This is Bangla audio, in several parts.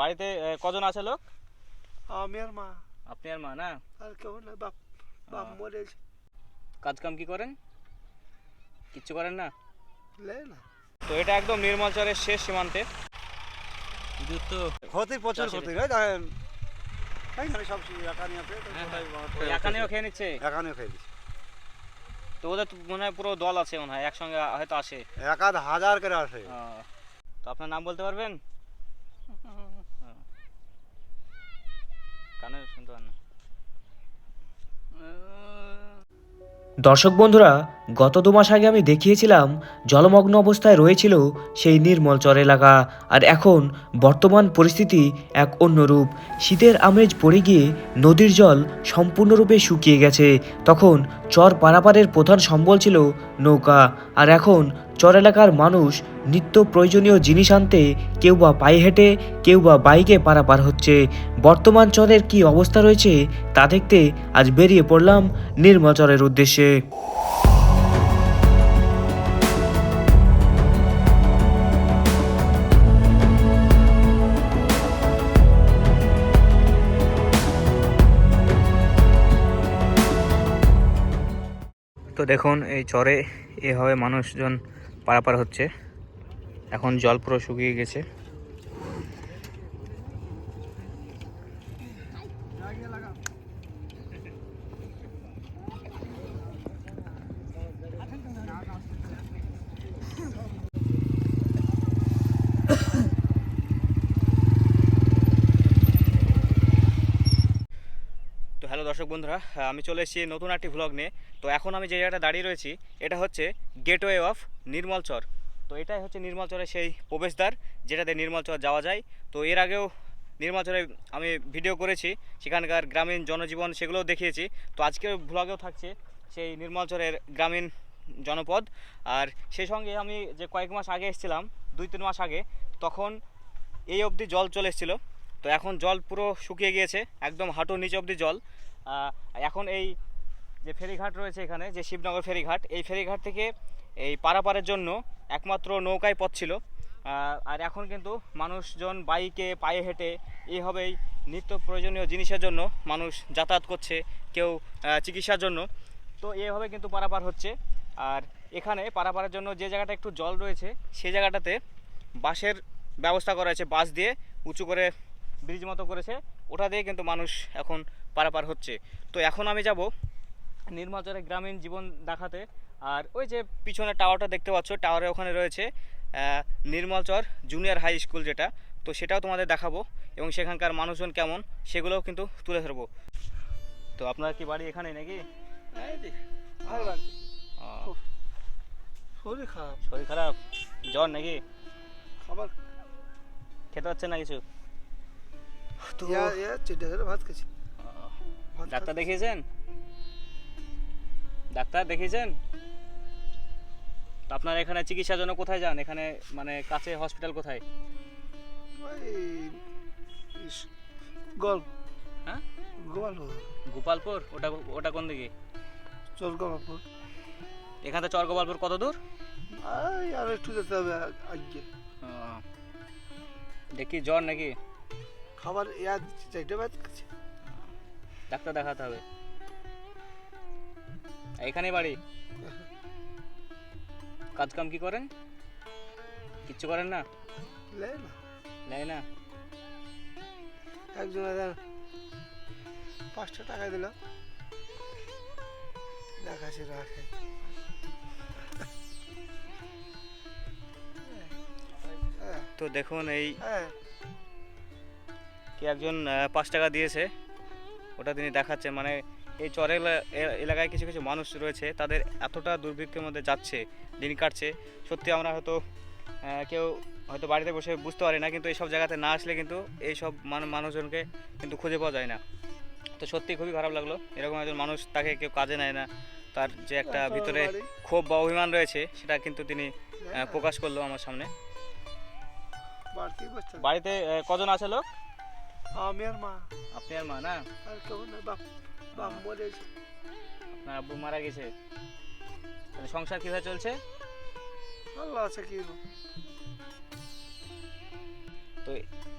বাড়িতে কজন আছে লোক? আমি আর মা। আপনি আর মা না? আর কেউ না বাপ বাপ। মরেছে কাজ কাম কি করেন? কিচ্ছু করেন না? লে না। তো এটা একদম নির্মলচরের শেষ সীমান্তে। তো ক্ষতি প্রচুর। ক্ষতি হয় সব একানি আছে হ্যাঁ, একানেও খেয়ে নিচ্ছে? একানিও খেয়ে দিচ্ছে। তো ওদের মনে হয় পুরো দল আছে মনে হয় একসঙ্গে হয়তো আসে। এক আধ হাজার করে আসে। তো আপনার নাম বলতে পারবেন? দর্শক বন্ধুরা, গত দু মাস আগে আমি দেখিয়েছিলাম জলমগ্ন অবস্থায় রয়েছিল সেই নির্মল চর এলাকা। আর এখন বর্তমান পরিস্থিতি এক অন্য রূপ। শীতের আমেজ পড়ে গিয়ে নদীর জল সম্পূর্ণরূপে শুকিয়ে গেছে। তখন চর পারাপারের প্রধান সম্বল ছিল নৌকা। আর এখন চর এলাকার মানুষ নিত্য প্রয়োজনীয় জিনিস আনতে কেউ বা পায়ে হেঁটে, কেউ বা বাইকে পারাপার হচ্ছে। বর্তমান চরের কি অবস্থা রয়েছে তা দেখতে আজ বেরিয়ে পড়লাম নির্মচরের উদ্দেশ্যে। তো দেখুন, এই চরে এভাবে মানুষজন পারাপার হচ্ছে। এখন জল পুরো শুকিয়ে গেছে তো হ্যালো দর্শক বন্ধুরা আমি চলে এসেছি নতুন একটি ভ্লগ নিয়ে। তো এখন আমি যে জায়গাটা দাঁড়িয়ে রয়েছি, এটা হচ্ছে গেটওয়ে অফ নির্মলচর তো এটাই হচ্ছে নির্মলচরের সেই প্রবেশদ্বার, যেটাতে নির্মলচর যাওয়া যায়। তো এর আগেও নির্মলচরে আমি ভিডিও করেছি, সেখানকার গ্রামীণ জনজীবন সেগুলোও দেখিয়েছি। তো আজকের ভ্লগেও থাকছে সেই নির্মলচরের গ্রামীণ জনপদ। আর সেই সঙ্গে আমি যে কয়েক মাস আগে এসেছিলাম, দুই তিন মাস আগে, তখন এই অবধি জল চলে এসেছিল। তো এখন জল পুরো শুকিয়ে গিয়েছে, একদম হাঁটুর নিচে অবধি জল। এখন এই যে ফেরিঘাট রয়েছে এখানে, যে শিবনগর ফেরিঘাট, এই ফেরিঘাট থেকে এই পারাপারের জন্য একমাত্র নৌকায় পথ ছিল। আর এখন কিন্তু মানুষজন বাইকে, পায়ে হেঁটে এইভাবেই নিত্য প্রয়োজনীয় জিনিসের জন্য মানুষ যাতায়াত করছে কেউ চিকিৎসার জন্য। তো এইভাবে কিন্তু পারাপার হচ্ছে। আর এখানে পারাপারের জন্য যে জায়গাটা একটু জল রয়েছে সেই জায়গাটাতে বাঁশের ব্যবস্থা করা হয়েছে, বাঁশ দিয়ে উঁচু করে ব্রিজ মতো করেছে ওটা দিয়ে কিন্তু মানুষ এখন পারাপার হচ্ছে। তো এখন আমি যাব নির্মলচরের গ্রামীণ জীবন দেখাতে আর ওই যে পিছনে টাওয়ারটা দেখতে পাচ্ছ টাওয়ারের ওখানে রয়েছে নির্মলচর জুনিয়র হাই স্কুল যেটা তো সেটাও তোমাদের দেখাবো এবং সেখানকার মানুষজন কেমন সেগুলোও কিন্তু তুলে ধরবো। তো আপনার কি বাড়ি এখানে নাকি? শরীর খারাপ। শরীর খারাপ? জ্বর নাকি? খাবার খেতে পাচ্ছে না কিছু? তো চিন্তা করে ভাত খেয়েছি ডাক্তার দেখিয়েছেন? ডাক্তার দেখিয়েছেন? আপনার এখানে চিকিৎসার জন্য কোথায় যান? এখানে মানে কাছে হসপিটাল কোথায়? ওই হ্যাঁ? গল্প গোপালপুর? ওটা ওটা কোন দিকে? চল গল্পপুর এখান থেকে চর গোপালপুর কত দূর? আর একটু যেতে হবে আ- আগে। আহ, দেখি জ্বর নাকি? খাবার ইয়া ভাত খেয়েছি ডাক্তার দেখাতে হবে। এখানেই বাড়ি। কাজ কাম কি করেন? কিচ্ছু করেন না? লে না। নেয় না? একজন পাঁচশো টাকা দিল। দেখাচ্ছি রাখে। তো দেখুন এই হ্যাঁ। কি একজন পাঁচ টাকা দিয়েছে। ওটা তিনি দেখাচ্ছে। মানে এই চর এলা- এলাকায় কিছু কিছু মানুষ রয়েছে তাদের এতটা দুর্ভিক্ষের মধ্যে যাচ্ছে দিন কাটছে। সত্যি আমরা হয়তো কেউ হয়তো বাড়িতে বসে বুঝতে পারি না কিন্তু এইসব জায়গাতে না আসলে কিন্তু এইসব মান- মানুষজনকে কিন্তু খুঁজে পাওয়া যায় না। তো সত্যি খুবই খারাপ লাগল। এরকম একজন মানুষ তাকে কেউ কাজে নেয় না। তার যে একটা ভিতরে বাড়ি। ক্ষোভ বা অভিমান রয়েছে সেটা কিন্তু তিনি প্রকাশ করল আমার সামনে। বাড়িতে কজন আছে লোক? আমি আর মা আপনি আর মা না আর কেউ না বাপ বাপ মরেছে আপনার আব্বু মারা গেছে। তাহলে সংসার কীভাবে চলছে? আল্লাহ আছে কি তো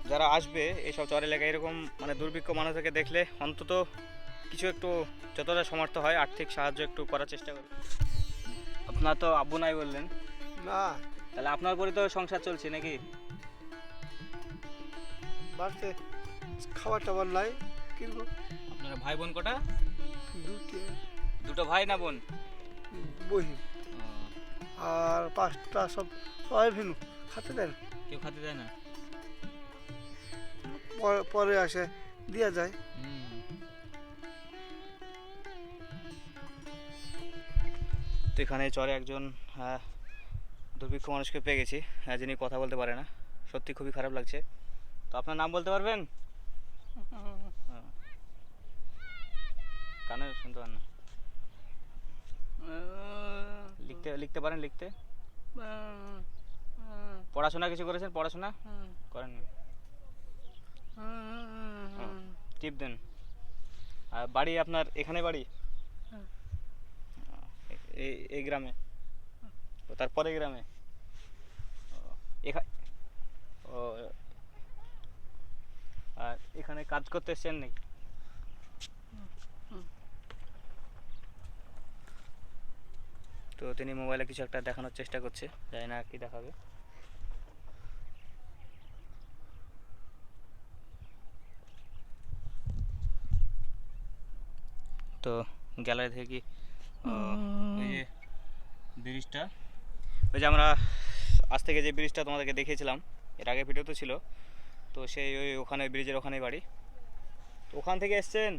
যারা আসবে এইসব চর এলাকায় এরকম মানে দুর্ভিক্ষ মানুষদেরকে দেখলে অন্তত কিছু একটু যতটা সমর্থ হয় আর্থিক সাহায্য একটু করার চেষ্টা করবে আপনার তো আব্বু নাই বললেন। না। তাহলে আপনার পরে তো সংসার চলছে নাকি? বাড়িতে খাবার টাবার নাই কিনবো আপনার ভাই বোন কটা? দুটি দুটো ভাই না বোন? বহি। আর পাঁচটা সব সবাই ভিনু খাতে দেন কেউ খাতে দেয় না? পরে- আসে দেওয়া যায়। তো এখানে চরে একজন দুর্ভিক্ষ মানুষকে পেয়ে গেছি যিনি কথা বলতে পারে না। সত্যি খুবই খারাপ লাগছে। তো আপনার নাম বলতে পারবেন হ্যাঁ। কানে শুনতে পারেন না লিখতে লিখতে পারেন লিখতে। পড়াশোনা কিছু করেছেন? পড়াশোনা? করেন টিপ দেন। আর বাড়ি আপনার এখানে বাড়ি? এই এই গ্রামে। তারপরে গ্রামে? ও আর এখানে কাজ করতে এসছেন নাকি? তো তিনি মোবাইলে কিছু একটা দেখানোর চেষ্টা করছে, জানি না কি দেখাবে। তো গ্যালারি থেকে কি যে ব্রিজটা, ওই যে আমরা আজ থেকে যে ব্রিজটা তোমাদেরকে দেখিয়েছিলাম, এর আগে ভিডিও তো ছিল, তো সেই ওই ওখানে, ব্রিজের ওখানে বাড়ি। তো ওখান থেকে এসছেন?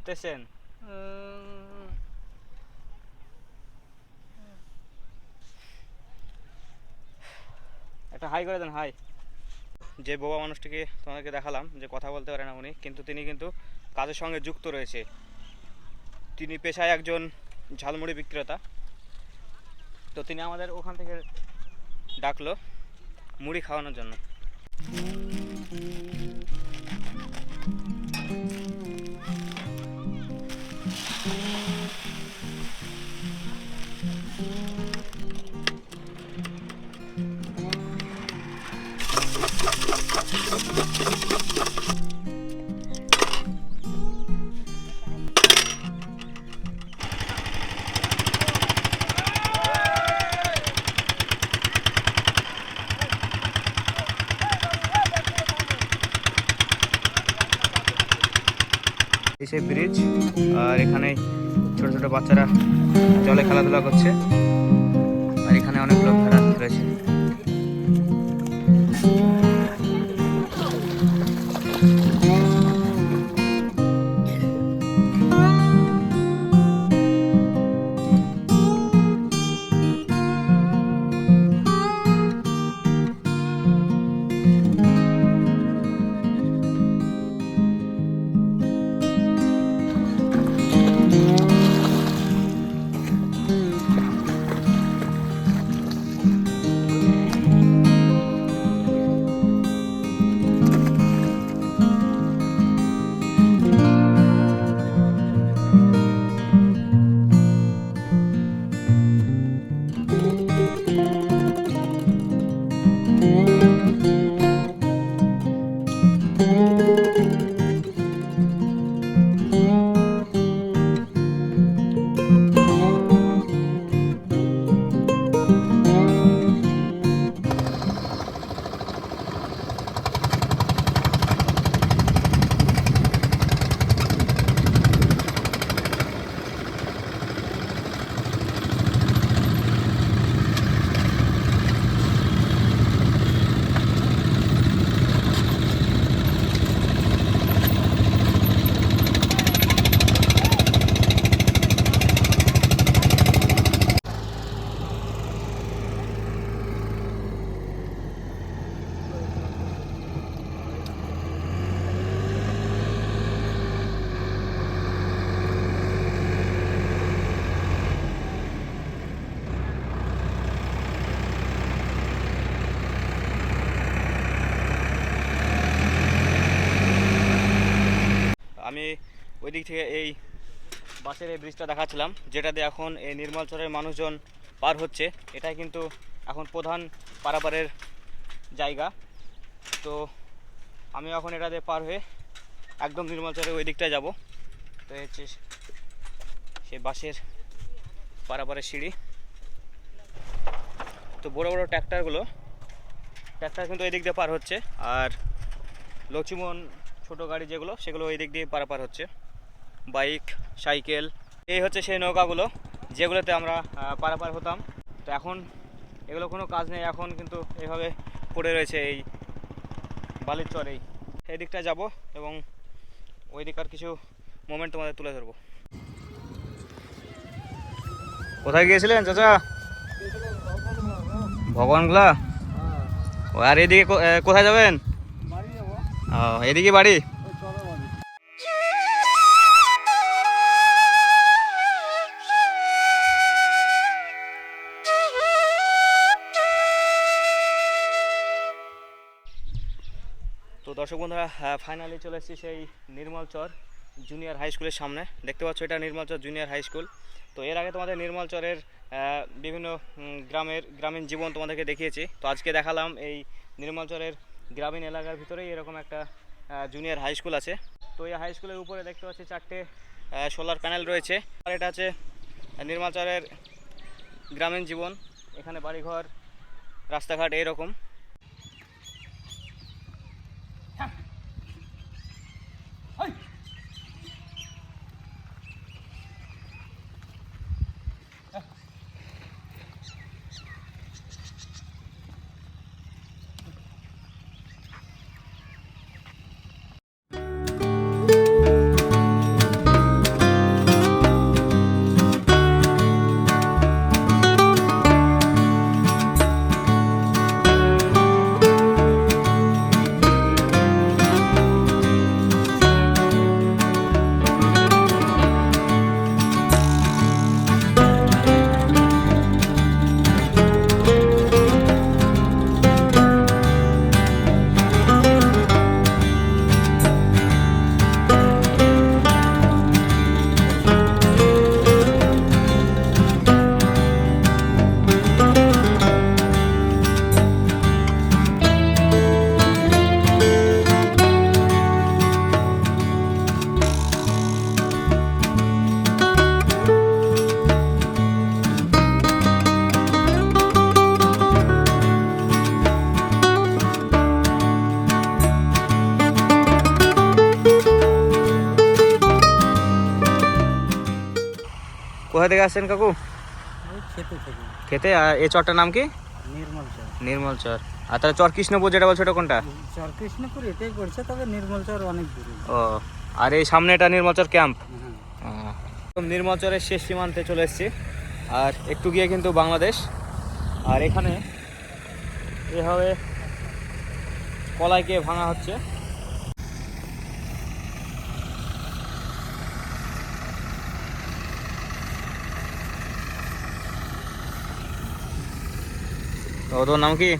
ঘুরতে এসছেন একটা হাই করে দেন হাই যে বোবা মানুষটিকে তোমাদেরকে দেখালাম, যে কথা বলতে পারে না উনি, কিন্তু তিনি কিন্তু কাজের সঙ্গে যুক্ত রয়েছে। তিনি পেশায় একজন ঝালমুড়ি বিক্রেতা। তো তিনি আমাদের ওখান থেকে ডাকলো মুড়ি খাওয়ানোর জন্য। সেই ব্রিজ আর এখানে ছোট ছোট বাচ্চারা জলে খেলাধুলা করছে, আর এখানে অনেক লোক খেলা রয়েছে। ওই দিক থেকে এই বাসের এই ব্রিজটা দেখাচ্ছিলাম যেটা দিয়ে এখন এই নির্মলচরের মানুষজন পার হচ্ছে। এটাই কিন্তু এখন প্রধান পারাপারের জায়গা। তো আমি এখন এটা দিয়ে পার হয়ে একদম নির্মলচরের ওই দিকটায় যাব। তো হচ্ছে সেই বাসের পারাপারের সিঁড়ি। তো বড় বড় ট্র্যাক্টরগুলো, ট্র্যাক্টার কিন্তু এই দিক দিয়ে পার হচ্ছে। আর লক্ষ্মীমন ছোটো গাড়ি যেগুলো, সেগুলো এই দিক দিয়ে পারাপার হচ্ছে। বাইক সাইকেল এই হচ্ছে সেই নৌকাগুলো যেগুলোতে আমরা পারাপার হতাম। তো এখন এগুলো কোনো কাজ নেই এখন কিন্তু এইভাবে পড়ে রয়েছে এই বালির চরেই। এই দিকটা যাব এবং ওই দিককার কিছু মোমেন্ট তোমাদের তুলে ধরবো। কোথায় গিয়েছিলেন চাচা? ভগবানগুলা? ও আর এদিকে কোথায় যাবেন? ও এদিকে বাড়ি? দর্শক বন্ধুরা ফাইনালি চলে এসেছি সেই নির্মলচর জুনিয়র হাই স্কুলের সামনে। দেখতে পাচ্ছ এটা নির্মলচর জুনিয়র হাই স্কুল তো এর আগে তোমাদের নির্মলচরের বিভিন্ন গ্রামের, গ্রামীণ জীবন তোমাদেরকে দেখিয়েছি। তো আজকে দেখালাম এই নির্মলচরের গ্রামীণ এলাকার ভিতরেই এরকম একটা জুনিয়র হাই স্কুল আছে। তো এই হাই স্কুলের উপরে দেখতে পাচ্ছি চারটে সোলার প্যানেল রয়েছে। আর এটা আছে নির্মলচরের গ্রামীণ জীবন। এখানে বাড়িঘর, রাস্তাঘাট এইরকম কোথা থেকে আসছেন কাকু? খেতে আর এই চরটার নাম কি? নির্মল চর। নির্মল চর। আর তাহলে চর কৃষ্ণপুর যেটা বলছো কোনটা? চর কৃষ্ণপুর এটাই পড়ছে তবে নির্মল চর অনেক দূরে। ও আর এই সামনে এটা নির্মলচর ক্যাম্প? হ্যাঁ। নির্মলচরের শেষ সীমান্তে চলে এসেছি। আর একটু গিয়ে কিন্তু বাংলাদেশ। আর এখানে এভাবে কলাইকে ভাঙা হচ্ছে। তো তোর নাম কি?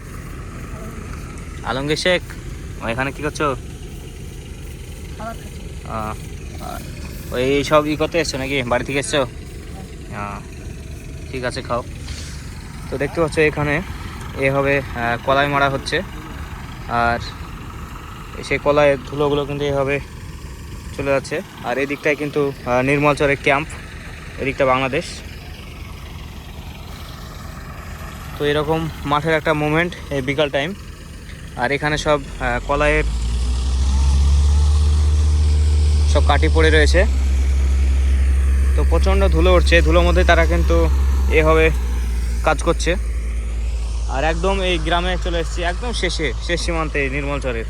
আলমগীর শেখ? এখানে কি করছ? ওই সব ই করতে এসছো নাকি? বাড়ি থেকে এসছো? ঠিক আছে খাও। তো দেখতে পাচ্ছ এখানে এভাবে আহ, কলাই মারা হচ্ছে। আর সেই কলাইয়ের ধুলোগুলো কিন্তু এভাবে চলে যাচ্ছে। আর এদিকটায় কিন্তু নির্মলচরের ক্যাম্প এদিকটা বাংলাদেশ। তো এরকম মাঠের একটা মুভমেন্ট এই বিকাল টাইম আর এখানে সব কলায়ের সব কাটি পড়ে রয়েছে। তো প্রচণ্ড ধুলো উঠছে, ধুলোর মধ্যে তারা কিন্তু এভাবে কাজ করছে। আর একদম এই গ্রামে চলে এসেছি, একদম শেষে, শেষ সীমান্তে নির্মল নির্মলচরের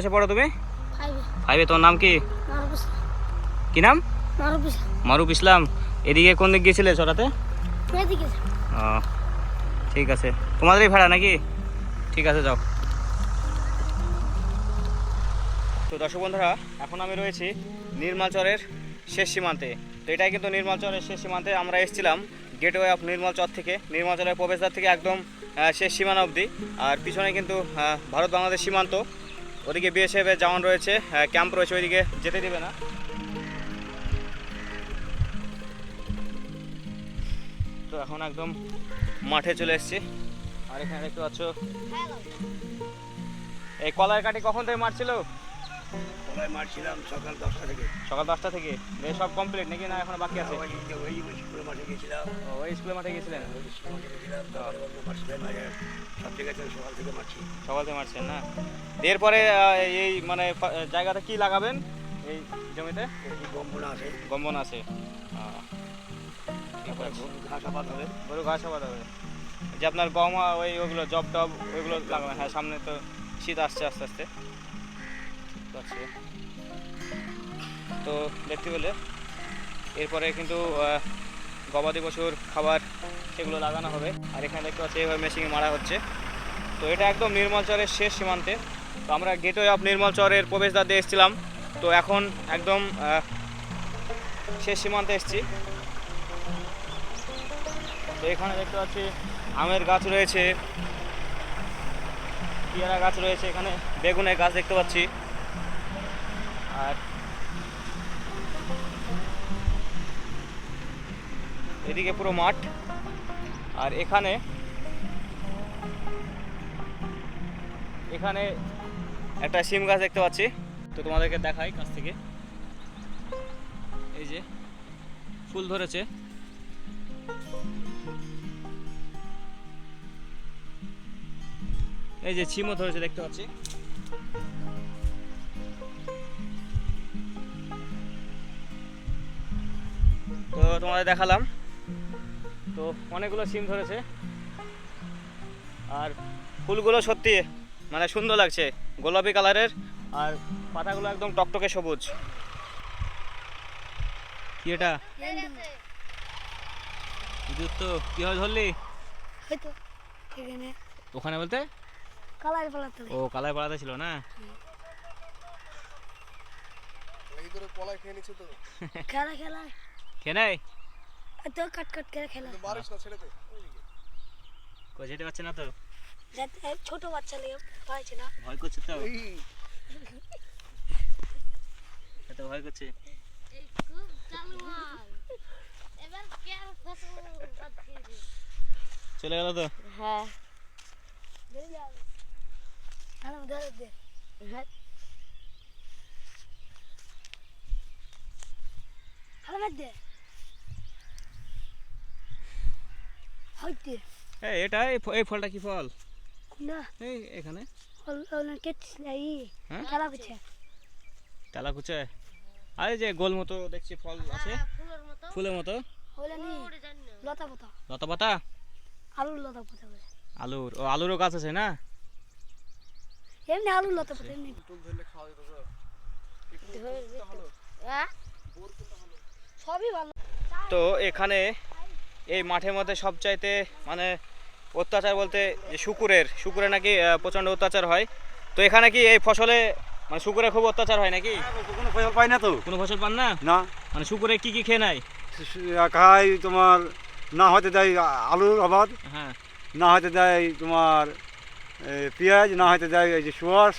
ক্লাসে পড়ো তুমি? ফাইভে তোমার নাম কি? কি নাম? মারুফ ইসলাম। এদিকে কোন দিক গিয়েছিলে চড়াতে ও ঠিক আছে। তোমাদেরই ভাড়া নাকি? ঠিক আছে যাও। তো দর্শক বন্ধুরা এখন আমি রয়েছি নির্মালচরের শেষ সীমান্তে। তো এটাই কিন্তু নির্মালচরের শেষ সীমান্তে আমরা এসেছিলাম গেটওয়ে অফ নির্মলচর থেকে। নির্মালচরের প্রবেশদ্বার থেকে একদম শেষ সীমানা অবধি। আর পিছনে কিন্তু ভারত বাংলাদেশ সীমান্ত। ওদিকে বিএসএফ এর জওয়ান রয়েছে ক্যাম্প রয়েছে, ওইদিকে যেতে দেবে না। তো এখন একদম মাঠে চলে এসেছি। আর এখানে দেখতে পাচ্ছ, এই কলার কাটি কখন থেকে মারছিল সবাই মারছিলাম সকাল দশটা থেকে। সকাল দশটা থেকে? সব কমপ্লিট নাকি না এখন বাকি আছে? ওই স্কুলের মাঠে গেছিলাম। ওই স্কুলের গেছিলেন? সব জায়গায় সকাল থেকে মারছি। সকাল থেকে মারছেন না? এরপরে এই মানে জায়গাটা কি লাগাবেন? এই জমিতে? আছে। গম্বন আছে। ঘাস আবাদ হবে। গরু ঘাস আবাদ হবে। যে আপনার গম ওই ওগুলো জব টব ওইগুলো লাগাবেন। হ্যাঁ সামনে তো শীত আসছে আস্তে আস্তে। পাচ্ছি। তো দেখতে পেলে, এরপরে কিন্তু গবাদি পশুর খাবার সেগুলো লাগানো হবে। আর এখানে দেখতে পাচ্ছি এইভাবে মেশিনে মারা হচ্ছে। তো এটা একদম নির্মল চরের শেষ সীমান্তে। তো আমরা গেটওয়ে অফ নির্মল চরের প্রবেশদ্বার দিয়ে এসেছিলাম। তো এখন একদম শেষ সীমান্তে এসেছি। তো এখানে দেখতে পাচ্ছি, আমের গাছ রয়েছে। পেয়ারা গাছ রয়েছে এখানে। বেগুনের গাছ দেখতে পাচ্ছি। আর এদিকে পুরো মাঠ। আর এখানে এখানে একটা সিম গাছ দেখতে পাচ্ছি। তো তোমাদেরকে দেখাই কাছ থেকে। এই যে ফুল ধরেছে। এই যে ছিমও ধরেছে দেখতে পাচ্ছি। তো তোমাদের দেখালাম। তো অনেকগুলো সিম ধরেছে। আর ফুলগুলো সত্যি মানে সুন্দর লাগছে গোলাপি কালারের আর পাতাগুলো একদম টকটকে সবুজ। কি এটা? কীভাবে ধরলি? ওখানে বলতে? কালার পালাতে ও কালাই পাড়াতে ছিল না? খেলা খেলা নেয়? এত কাট কাট করে খেলা কই যেতে পারছে না তো? ছোট বাচ্চা লেগে পাইছে না? ভয় করছে তো? এত ভয় করছে। চলে গেল তো? হ্যাঁ। হ্যাঁ দে হ্যাঁ। হ্যাঁ দে। হইতে। এই এটা এই ফলটা কি ফল? না। এই এখানে। কেটছিস না ই হ্যাঁ? তালা কুচে আর যে গোল মতো দেখছি ফল আছে। ফুলের মতো। লতা পাতা। লতা পাতা? আলুর লতা পাতা বলে। আলুর ও আলুরও গাছ আছে না? এমনি আলুর লতা পাতা এমনি। সবই ভালো। তো এখানে এই মাঠের মধ্যে সবচাইতে মানে অত্যাচার বলতে যে শুকুরের শুকুরে নাকি প্রচণ্ড অত্যাচার হয়। তো এখানে কি এই ফসলে মানে শুকুরে খুব অত্যাচার হয় নাকি? কোনো ফসল পাই না তো। কোনো ফসল পান না? না। মানে শুকুরে কি কি খেয়ে নেয়? খাই তোমার না হয়তো দেয় আলুর আবাদ হ্যাঁ। না হয়তো দেয় তোমার পেঁয়াজ না হয়তো দেয় এই যে সুয়াস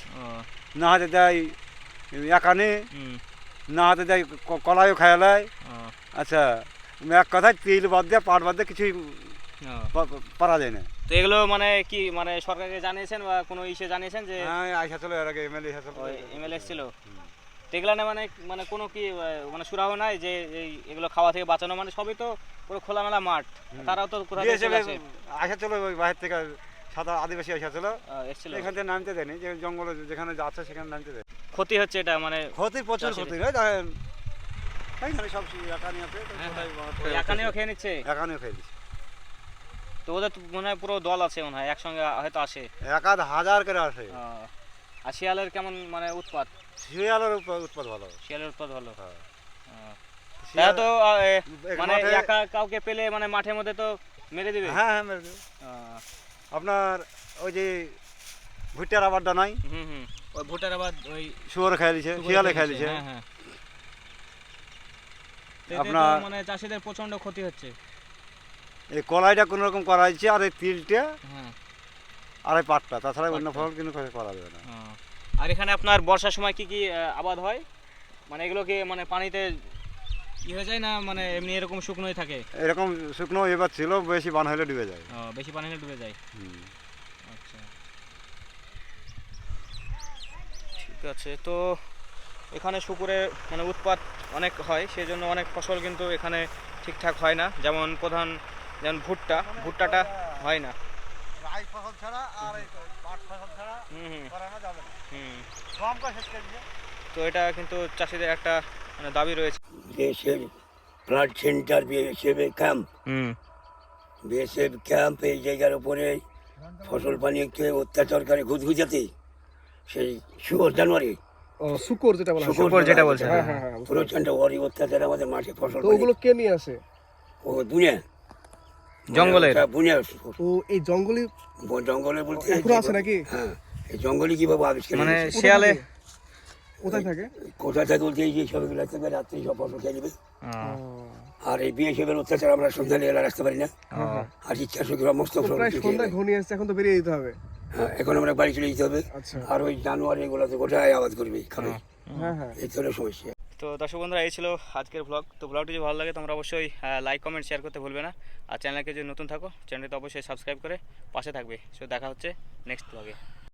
না হয়তো দেয় একানে না হতে দেয় কলাইও খায়ালায় আচ্ছা এক কথায় তেল বাদ দিয়ে পাট বাদ দিয়ে কিছুই পারা যায় না তো এগুলো মানে কি মানে সরকারকে জানিয়েছেন বা কোনো ইসে জানিয়েছেন যে হ্যাঁ আইসা চলো এর আগে এমএলএ এমএলএ তো এগুলো না মানে মানে কোনো কি মানে সুরাহ নাই যে এগুলো খাওয়া থেকে বাঁচানো মানে সবই তো পুরো খোলামেলা মাঠ তারাও তো আসে আইসা চলো ওই বাইরে থেকে সাদা আদিবাসী আইসা চলো এসেছিল এখান থেকে নামতে দেয়নি যে জঙ্গলে যেখানে যাচ্ছে সেখানে নামতে দেয় ক্ষতি হচ্ছে এটা মানে ক্ষতি প্রচুর ক্ষতি হয় এইখানে সব একানি আছে তো হ্যাঁ, ওই একানেও খেয়ে নিচ্ছে? একানিও খেয়ে দিচ্ছে তো ওদের মনে হয় পুরো দল আছে মনে হয় একসঙ্গে হয়তো আসে। এক আধ হাজার করে আসে। আর শিয়ালের কেমন মানে উৎপাত? শিয়ালের উৎপাদ উৎপাদ ভালো। শিয়ালের উৎপাত ভালো? হ্যাঁ। আহ, তা মানে একা কাউকে পেলে মানে মাঠের মধ্যে তো মেরে দিবে? হ্যাঁ হ্যাঁ মেরে দেবে। আপনার ওই যে ভুট্টার আবারটা নাই? হুম হুম। ওই ভুটার আবার ওই শুয়োরে খাই দিছে শিয়ালে খাই দিছে। হ্যাঁ হ্যাঁ। আপনার- মানে চাষিদের প্রচণ্ড ক্ষতি হচ্ছে। এই কলাইটা কোনো রকম করা হয়েছে আর এই তিলটা হ্যাঁ। আর এই পাটটা তাছাড়া অন্য। ফসল কিন্তু করা যাবে না। আর এখানে আপনার বর্ষার সময় কি কি আবাদ হয়? মানে এগুলো কি মানে পানিতে ই হয়ে যায় না মানে এমনি এরকম শুকনোই থাকে? এরকম শুকনো এবার ছিল বেশি বান হলে ডুবে যায়। বেশি পানি হলে ডুবে যায়। আচ্ছা। ঠিক আছে তো এখানে শুকুরের মানে উৎপাত অনেক হয় সেই জন্য অনেক ফসল কিন্তু এখানে ঠিকঠাক হয় না। যেমন প্রধান যেমন ভুট্টা ভুট্টাটা হয় না। ফসল ছাড়া আর পাট ফসল ছাড়া হুম হুম। করানো যাবে না। হুম। গমটা শেষ করে দিয়ে তো এটা কিন্তু চাষিদের একটা মানে দাবি রয়েছে। BSF blood centre BSF camp. হুম। বিএসএফ ক্যাম্প এই জায়গার উপরে ফসল পানিকে অত্যাচার করে ঘুচঘুচাতে সেই শুকর জানুয়ারি। শুকর যেটা বলা হয়। শুকর যেটা বলছে, হ্যাঁ হ্যাঁ। হ্যাঁ প্রচণ্ড ওরই অত্যাচার আমাদের মাঠে ফসল তো ওগুলো কে নিয়ে আসে? ও দুনিয়া। জঙ্গলের? বুনে ও এই জঙ্গলি জঙ্গলে বলতে এখনও আছে নাকি? হ্যাঁ এই জঙ্গলে কীভাবে আবিষ্কার মানে শেয়ালে? কোথায় থাকে? কোথায় থাকে বলতে? এই যে সবগুলো রাত্রে সব ফসল খেয়ে নেবে। আর এই বিএসএফ এর অত্যাচার আমরা সন্ধ্যালে এলা রাখতে পারি না। আর ইচ্ছা শক্তি তো। ঘনিয়ে আসছে এখন তো বেরিয়ে যেতে হবে। হ্যাঁ, এখন আমরা বাড়ি চলে যেতে হবে। আচ্ছা। আর ওই জানুয়ারি এগুলোতে গোটায় আবাদ করবে খাবে। হ্যাঁ হ্যাঁ এই ধরনের সমস্যা। তো দর্শক বন্ধুরা এই ছিল আজকের ব্লগ তো ব্লগটি যদি ভালো লাগে তোমরা অবশ্যই লাইক কমেন্ট শেয়ার করতে ভুলবে না। আর চ্যানেলকে যদি নতুন থাকো চ্যানেলটি অবশ্যই সাবস্ক্রাইব করে পাশে থাকবে। সো দেখা হচ্ছে নেক্সট ব্লগে